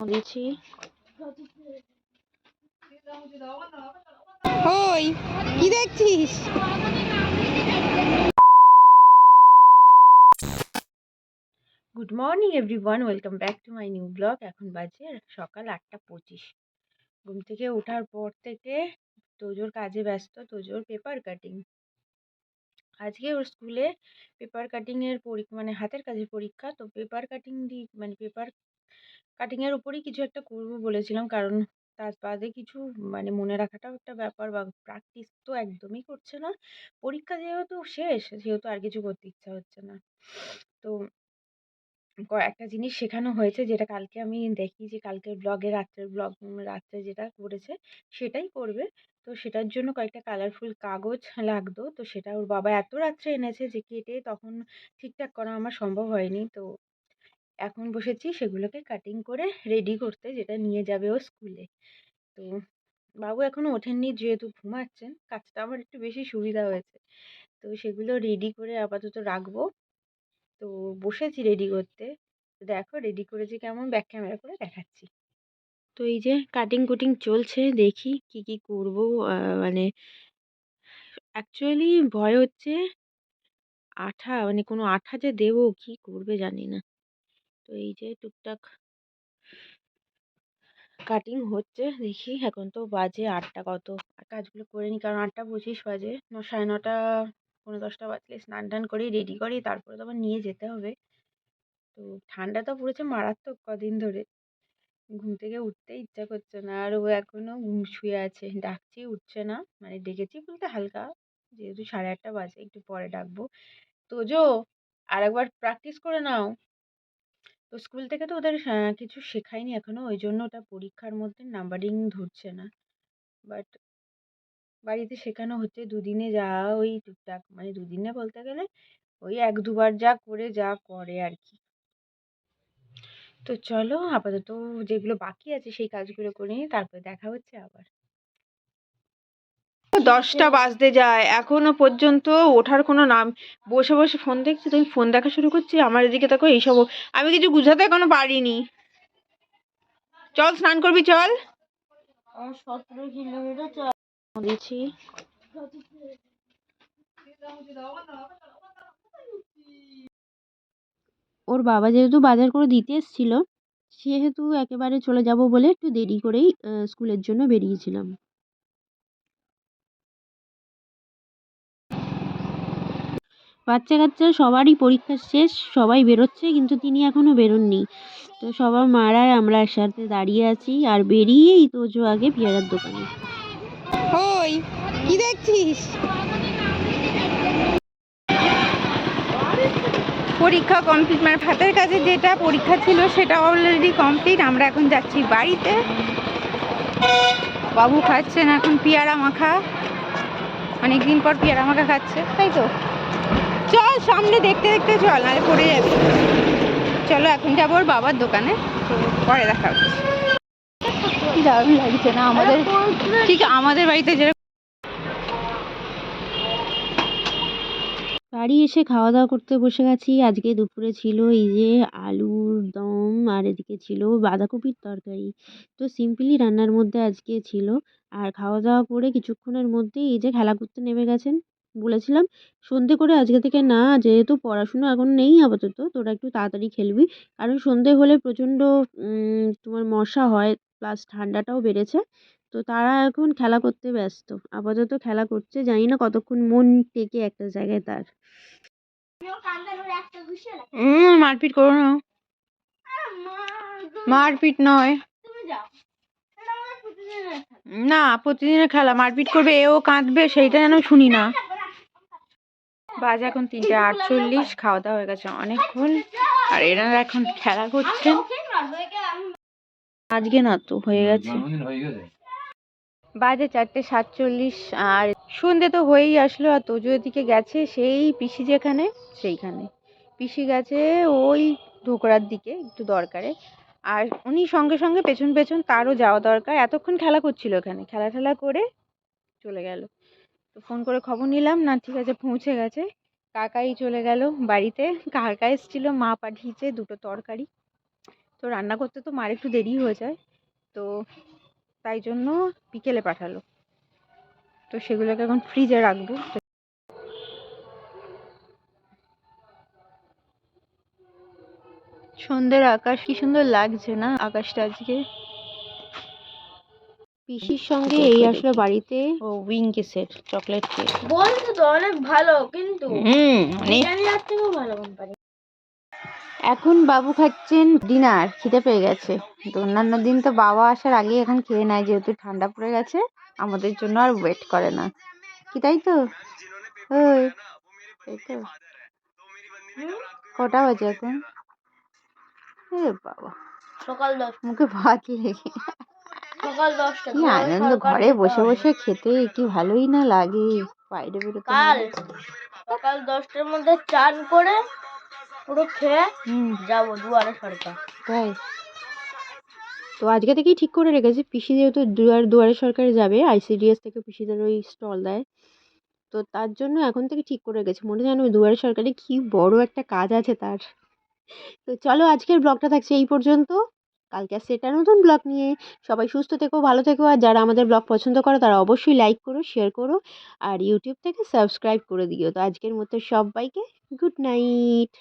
দিয়েছি ওই কি দেখছিস? Good morning everyone welcome back to my new blog এখন বাজে সকাল আটটা পঁচিশ। ঘুম থেকে ওঠার পর থেকে তোজোর কাজে ব্যস্ত তোজোর পেপার কাটিং আজকে ওর স্কুলে পেপার কাটিংয়ের পরীক্ষা মানে হাতের কাজের পরীক্ষা তো পেপার কাটিং দি মানে পেপার কাটিংয়ের উপরেই কিছু একটা করব বলেছিলাম। কারণ তার বাদে কিছু মানে মনে রাখাটাও একটা ব্যাপার বা প্র্যাকটিস তো একদমই করছে না। পরীক্ষা যেহেতু শেষ, সেহেতু আর কিছু করতে ইচ্ছা হচ্ছে না। তো একটা জিনিস শেখানো হয়েছে যেটা কালকে আমি দেখি যে কালকের ব্লগে রাত্রের ব্লগ রাত্রে যেটা করেছে সেটাই করবে। তো সেটার জন্য কয়েকটা কালারফুল কাগজ লাগতো। তো সেটা ওর বাবা এত রাত্রে এনেছে যে কেটে তখন ঠিকঠাক করা আমার সম্ভব হয়নি। তো এখন বসেছি সেগুলোকে কাটিং করে রেডি করতে যেটা নিয়ে যাবে ও স্কুলে তো বাবু এখনও ওঠেননি যেহেতু ঘুমাচ্ছেন, কাজটা আমার একটু বেশি সুবিধা হয়েছে। তো সেগুলো রেডি করে আপাতত রাখব। তো বসেছি রেডি করতে। দেখো রেডি করেছি কেমন ব্যাক ক্যামেরা করে দেখাচ্ছি। তো এই যে কাটিং কুটিং চলছে, দেখি কি কি করব মানে অ্যাকচুয়ালি ভয় হচ্ছে আঠা মানে কোনো আঠা যে দেবো, কি করবে জানি না। তো এই যে টুকটাক কাটিং হচ্ছে, দেখি এখন তো বাজে আটটা কত? কাজগুলো করে নিই, কারণ আটটা পঁচিশ বাজে। সাড়ে নটা পনেরো দশটা বাজলে স্নান টান করি রেডি করি, তারপরে তো আবার নিয়ে যেতে হবে। তো ঠান্ডা তো পড়েছে মারাত্মক কদিন ধরে। ঘুম থেকে উঠতে ইচ্ছা করছে না, আর ও এখনও ঘুম শুয়ে আছে। ডাকছি, উঠছে না মানে ডেকেছি বলতে হালকা, যেহেতু সাড়ে আটটা বাজে, একটু পরে ডাকবো। তোজো আর একবার প্র্যাকটিস করে নাও। তো স্কুল থেকে তো ওদের কিছু শেখায়নি এখনও। ওই জন্য ওটা পরীক্ষার মধ্যে নাম্বারিং ধরছে না। বাট বাড়িতে শেখানো হচ্ছে দুদিনে যা ওই টুকটাক মানে দুদিনে বলতে গেলে ওই এক, দুবার যা করে যা করে আর কি। তো চলো, আপাতত যেগুলো বাকি আছে সেই কাজগুলো করে নিই তারপরে দেখা হচ্ছে আবার। দশটা বাজতে যায়। এখনও পর্যন্ত ওঠার কোনো নাম বসে বসে ফোন দেখছি তুমি ফোন দেখা শুরু করছি আমার এদিকে দেখো এইসব আমি কিছু বুঝাতে এখনও পারিনি। চল স্নান করবি চল। সতেরো কিলোমিটার দিয়েছি ওর বাবা যেহেতু বাজার করে দিতে এসেছিল সেহেতু একেবারে চলে যাব বলে একটু দেরি করেই স্কুলের জন্য বেরিয়েছিলাম। বাচ্চা কাচ্চা সবারই পরীক্ষা শেষ, সবাই বেরোচ্ছে, কিন্তু তিনি এখনও বেরোননি। তো সবার মারা আমরা একসাথে দাঁড়িয়ে আছি আর বেরিয়েই তোজো আগে পেয়ারার দোকানে। ওই, কি দেখছিস? পরীক্ষা কমপ্লিট মানে ভাতের কাছে যেটা পরীক্ষা ছিল সেটা অলরেডি কমপ্লিট আমরা এখন যাচ্ছি বাড়িতে। বাবু খাচ্ছেন এখন, পেয়ারা মাখা। অনেক দিন পর পেয়ারা মাখা খাচ্ছে, তাই তো? চল, সামনে দেখতে দেখতে চল, নাহলে পড়ে যাবে। চলো, এখন যাব ওর বাবার দোকানে। পরে দেখা দারুণ লাগছে না আমাদের। ঠিক আমাদের বাড়িতে যেরকম বাড়ি এসে খাওয়া দাওয়া করতে বসে গেছি। আজকে দুপুরে ছিল এই যে আলুর দম, আর এদিকে ছিল বাঁধাকপির তরকারি। তো সিম্পলি রান্নার মধ্যে আজকে ছিল। আর খাওয়া দাওয়া করে কিছুক্ষণের মধ্যেই এই যে খেলা করতে নেমে গেছেন। বলেছিলাম, সন্ধে করে আজকে থেকে না, যেহেতু পড়াশুনো এখন নেই আপাতত, তোরা একটু তাড়াতাড়ি খেলবি। কারণ সন্ধে হলে প্রচণ্ড তোমার মশা হয় প্লাস ঠান্ডাটাও বেড়েছে। তো তারা এখন খেলা করতে ব্যস্ত। আপাতত খেলা করছে, জানি না কতক্ষণ মন টেকে একটা জায়গায় তার। মারপিট করো না। মারপিট নয়। না, প্রতিদিনের খেলা। মারপিট করবে, এও কাঁদবে, সেইটা যেন শুনি না। বাজে এখন তিনটে আটচল্লিশ খাওয়া দাওয়া হয়ে গেছে অনেকক্ষণ। আর এনারা এখন খেলা করছেন। আজকে না তো হয়ে গেছে। বাজে চারটে সাতচল্লিশ, আর সন্ধে তো হয়েই আসলো, আর তোজো এদিকে গেছে, সেই পিসি যেখানে, সেইখানে। পিসি গেছে ওই ঢোকরার দিকে, একটু দরকারে। আর উনি সঙ্গে সঙ্গে পেছন পেছন তারও যাওয়া দরকার। এতক্ষণ খেলা করছিল এখানে। খেলা টেলা করে চলে গেল। তো ফোন করে খবর নিলাম, না, ঠিক আছে, পৌঁছে গেছে। কাকাই চলে গেল বাড়িতে। কাকা এসেছিল, মা পাঠিয়েছে দুটো তরকারি। তো রান্না করতে তো মার একটু দেরি হয়ে যায়, তো তাই জন্য বিকেলে পাঠালো। তো সেগুলোকে এখন ফ্রিজে রাখব। সন্ধ্যের আকাশ কি সুন্দর লাগছে না আকাশটা আজকে? পিসির সঙ্গে এই আসলো বাড়িতে ও উইং কেসের চকলেট কেক বলতো তো অনেক ভালো কিন্তু হুম থেকেও ভালো কোম্পানি এখন বাবু খাচ্ছেন ডিনার খিদে পেয়ে গেছে। তো অন্যান্য দিন তো বাবা আসার আগে এখন খেয়ে নেয় যেহেতু ঠান্ডা পড়ে গেছে আমাদের জন্য আর ওয়েট করে না। কি তাই তো? ওই তাই তো। কটা বাজে এখন? এ বাবা। সকাল দশ। মুখে ভাত লেগে কি আনন্দ ঘরে বসে বসে খেতে কি ভালোই না লাগে বাইরে বেরোতে কাল সকাল দশটার মধ্যে চান করে পুরো খেয়ে যাব দুয়ারে সরকার। তাই? তো আজকে থেকেই ঠিক করে রেখেছি পিসি যেহেতু দুয়ার দুয়ারে সরকারে যাবে আইসিডিএস থেকে পিসিদের ওই স্টল দেয়। তো তার জন্য এখন থেকে ঠিক করে রেখেছি মনে জানো দুয়ারে সরকারে কি বড় একটা কাজ আছে তার। তো চলো আজকের ব্লগটা থাকছে এই পর্যন্ত। কালকে আসছে এটা নতুন ব্লগ নিয়ে। সবাই সুস্থ থেকো, ভালো থেকো, আর যারা আমাদের ব্লগ পছন্দ করো, তারা অবশ্যই লাইক করো শেয়ার করো, আর ইউটিউব থেকে সাবস্ক্রাইব করে দিও। তো আজকের মতো সবাইকে গুড নাইট